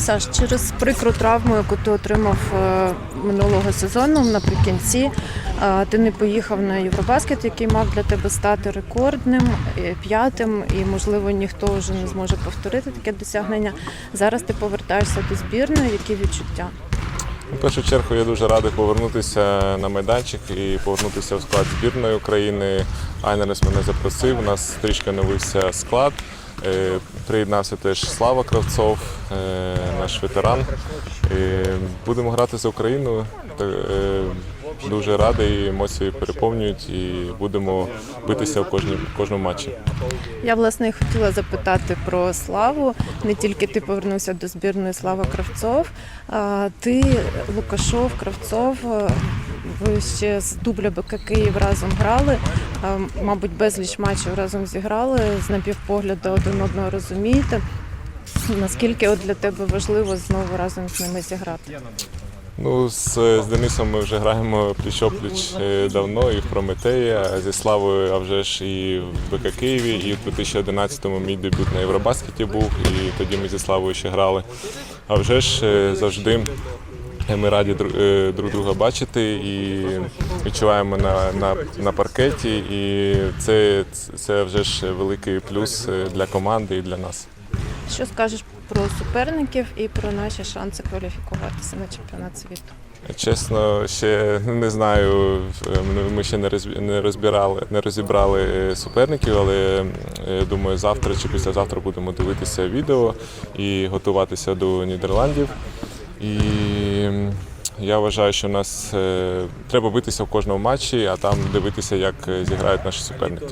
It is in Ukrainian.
Саш, через прикру травму, яку ти отримав е, минулого сезону наприкінці, е, ти не поїхав на Євробаскет, який мав для тебе стати рекордним, е, п'ятим, і можливо ніхто вже не зможе повторити таке досягнення. Зараз ти повертаєшся до збірної. Які відчуття? У першу чергу я дуже радий повернутися на майданчик і повернутися в склад збірної України. Айнерес мене запросив. У нас трішки новився склад. Е, Приєднався теж Слава Кравцов, е, наш ветеран. Е, Будемо грати за Україну. Дуже радий, емоції переповнюють і будемо битися в кожному матчі. Я власне хотіла запитати про славу. Не тільки ти повернувся до збірної Слава Кравцов, а ти, Лукашов, Кравцов. Е, Ви ще з дубля БК Київ разом грали. Мабуть, безліч матчів разом зіграли. З напівпогляду один одного розумієте. Наскільки от для тебе важливо знову разом з ними зіграти? Ну, з, з Денисом ми вже граємо пліч-опліч е, давно і в Прометея, а зі Славою, а вже ж і в БК Києві, і в 2011-му мій дебют на Євробаскеті був, і тоді ми зі Славою ще грали. А вже ж е, завжди ми раді е, друг друга бачити і відчуваємо на, на, на паркеті. І це, це вже ж великий плюс е, для команди і для нас. Що скажеш про суперників і про наші шанси кваліфікуватися на чемпіонат світу? Чесно, ще не знаю. Ми- ще не розбирали, не розібрали е, суперників, але е, думаю, завтра чи післязавтра будемо дивитися відео і готуватися до Нідерландів. І я вважаю, що нас е, треба битися в кожному матчі, а там дивитися, як е, зіграють наші суперники.